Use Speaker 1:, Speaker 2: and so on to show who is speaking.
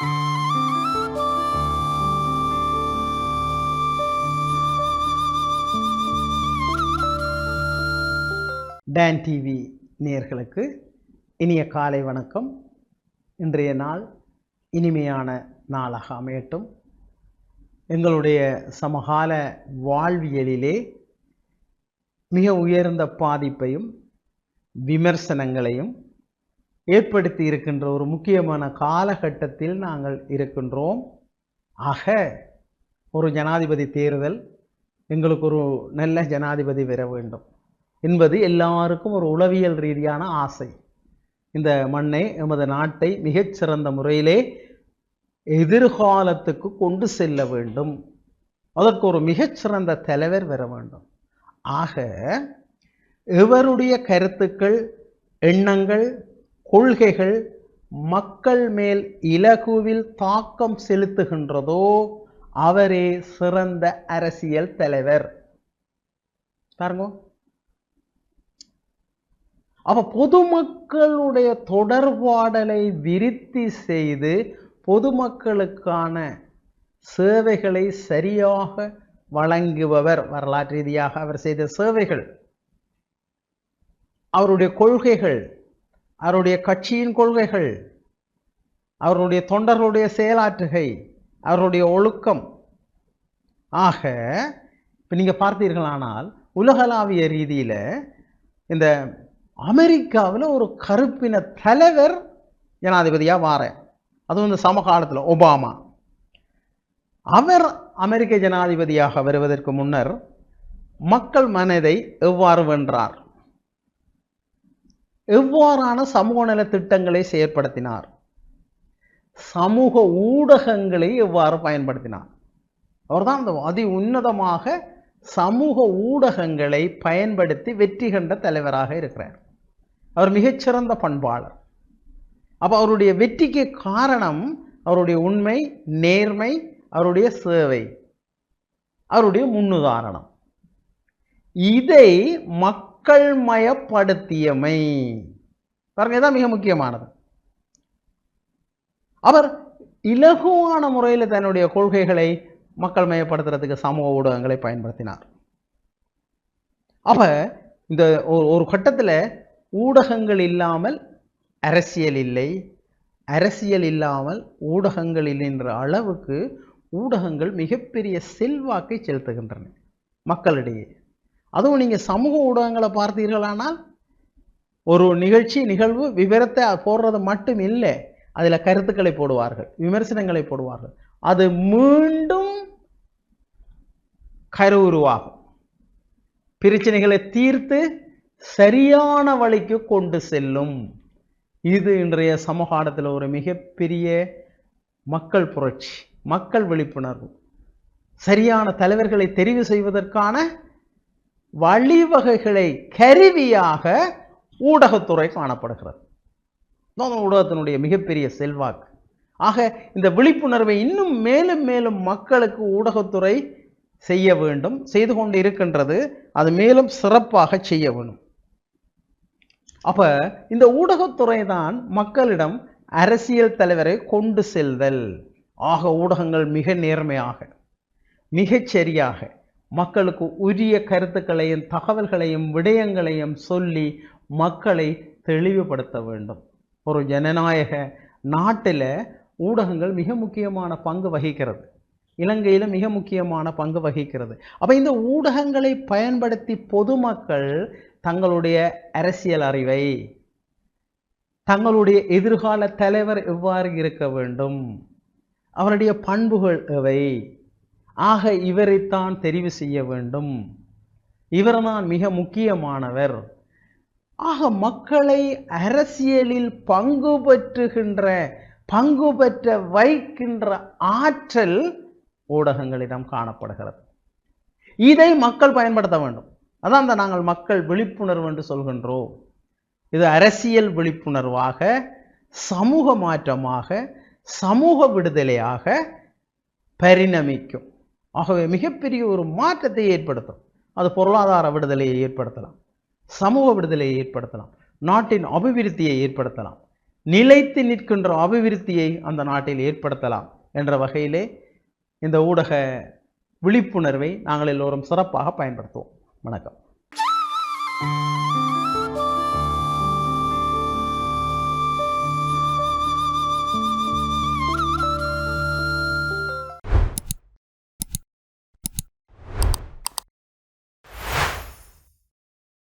Speaker 1: Tan TV நேர்களுக்கு இனிய காலை வணக்கம். இன்றைய நாள் இனிமையான நாளாக அமையட்டும். எங்களுடைய சமகால வாழ்வியலிலே மிக உயர்ந்த பாதிப்பையும் விமர்சனங்களையும் ஏற்படுத்தி இருக்கின்ற ஒரு முக்கியமான காலகட்டத்தில் நாங்கள் இருக்கின்றோம். ஆக ஒரு ஜனாதிபதி தேர்தல் எங்களுக்கு ஒரு நல்ல ஜனாதிபதி வர வேண்டும். என்பது எல்லாருக்கும் ஒரு உளவியல் ரீதியான ஆசை. இந்த மண்ணை எமது நாட்டை மிகச்சிறந்த முறையிலே எதிர்காலத்துக்கு கொண்டு செல்ல வேண்டும். அதற்கு ஒரு மிகச்சிறந்த தலைவர் வர வேண்டும். ஆக எவருடைய கருத்துக்கள் எண்ணங்கள் கொள்கைகள் மக்கள் மேல் இலகுவில் தாக்கம் செலுத்துகின்றதோ அவரே சிறந்த அரசியல் தலைவர். பாருங்க. அப்ப பொதுமக்களுடைய தொடர்பாடலை விருத்தி செய்து பொதுமக்களுக்கான சேவைகளை சரியாக வழங்குபவர் வரலாற்று ரீதியாக அவர் செய்த சேவைகள். அவருடைய கொள்கைகள் அவருடைய கட்சியின் கொள்கைகள் அவருடைய தொண்டர்களுடைய செயலாற்றுகை அவருடைய ஒழுக்கம். ஆக இப்போ நீங்கள் பார்த்தீர்களானால் உலகளாவிய ரீதியில் இந்த அமெரிக்காவில் ஒரு கருப்பின தலைவர் ஜனாதிபதியாக வார அதுவும் இந்த சமகாலத்தில் ஒபாமா. அவர் அமெரிக்க ஜனாதிபதியாக வருவதற்கு முன்னர் மக்கள் மனதை எவ்வாறு வென்றார்? எவ்வாறான சமூக நல திட்டங்களை செயற்படுத்தினார்? சமூக ஊடகங்களை எவ்வாறு பயன்படுத்தினார்? அவர்தான் அந்த அதி உன்னதமாக சமூக ஊடகங்களை பயன்படுத்தி வெற்றி கண்ட தலைவராக இருக்கிறார். அவர் மிகச்சிறந்த பண்பாளர். அப்போ அவருடைய வெற்றிக்கு காரணம் அவருடைய உண்மை நேர்மை அவருடைய சேவை அவருடைய முன்னுதாரணம். இதை மக்கள் மக்கள் மயப்படுத்தியமை. பாருங்க இதான் மிக முக்கியமானது. அவர் இலகுவான முறையில் தன்னுடைய கொள்கைகளை மக்கள் மயப்படுத்துறதுக்கு சமூக ஊடகங்களை பயன்படுத்தினார். அப்போ இந்த ஒரு கட்டத்தில் ஊடகங்கள் இல்லாமல் அரசியல் இல்லை அரசியல் இல்லாமல் ஊடகங்கள் இல்லைன்ற அளவுக்கு ஊடகங்கள் மிகப்பெரிய செல்வாக்கை செலுத்துகின்றன மக்களிடையே. அதுவும் நீங்கள் சமூக ஊடகங்களை பார்த்தீர்களானால் ஒரு நிகழ்ச்சி நிகழ்வு விவரத்தை போடுறது மட்டும் இல்லை. அதில் கருத்துக்களை போடுவார்கள் விமர்சனங்களை போடுவார்கள். அது மீண்டும் கரு உருவாகும். பிரச்சனைகளை தீர்த்து சரியான வழிக்கு கொண்டு செல்லும். இது இன்றைய சமூகத்தில் ஒரு மிகப்பெரிய மக்கள் புரட்சி மக்கள் விழிப்புணர்வு. சரியான தலைவர்களை தெரிவு செய்வதற்கான வழிவகைகளை கருவியாக ஊடகத்துறை காணப்படுகிறது. ஊடகத்தினுடைய மிகப்பெரிய செல்வாக்கு. ஆக இந்த விழிப்புணர்வை இன்னும் மேலும் மேலும் மக்களுக்கு ஊடகத்துறை செய்ய வேண்டும் செய்து கொண்டு இருக்கின்றது அது மேலும் சிறப்பாக செய்ய வேண்டும். அப்ப இந்த ஊடகத்துறை தான் மக்களிடம் அரசியல் தலைவரை கொண்டு செல்தல். ஆக ஊடகங்கள் மிக நேர்மையாக மிகச் சரியாக மக்களுக்கு உரிய கருத்துக்களையும் தகவல்களையும் விடயங்களையும் சொல்லி மக்களை தெளிவுபடுத்த வேண்டும். ஒரு ஜனநாயக நாட்டில் ஊடகங்கள் மிக முக்கியமான பங்கு வகிக்கிறது. இலங்கையில் மிக முக்கியமான பங்கு வகிக்கிறது. அப்போ இந்த ஊடகங்களை பயன்படுத்தி பொதுமக்கள் தங்களுடைய அரசியல் அறிவை தங்களுடைய எதிர்கால தலைவர் எவ்வாறு இருக்க வேண்டும் அவருடைய பண்புகள் எவை ஆக இவரைத்தான் தெரிவு செய்ய வேண்டும். இவர்தான் மிக முக்கியமானவர். ஆக மக்களை அரசியலில் பங்கு பெற்றுகின்ற பங்கு பெற்ற வைக்கின்ற ஆற்றல் ஊடகங்களிடம் காணப்படுகிறது. இதை மக்கள் பயன்படுத்த வேண்டும். அதான் அந்த நாங்கள் மக்கள் விழிப்புணர்வு என்று சொல்கின்றோம். இது அரசியல் விழிப்புணர்வாக சமூக மாற்றமாக சமூக விடுதலையாக பரிணமிக்கும். ஆகவே மிகப்பெரிய ஒரு மாற்றத்தை ஏற்படுத்தும். அது பொருளாதார விடுதலையை ஏற்படுத்தலாம். சமூக விடுதலையை ஏற்படுத்தலாம். நாட்டின் அபிவிருத்தியை ஏற்படுத்தலாம். நிலைத்து நிற்கின்ற அபிவிருத்தியை அந்த நாட்டில் ஏற்படுத்தலாம் என்ற வகையிலே இந்த ஊடக விழிப்புணர்வை நாங்கள் எல்லோரும் சிறப்பாக பயன்படுத்துவோம். வணக்கம்.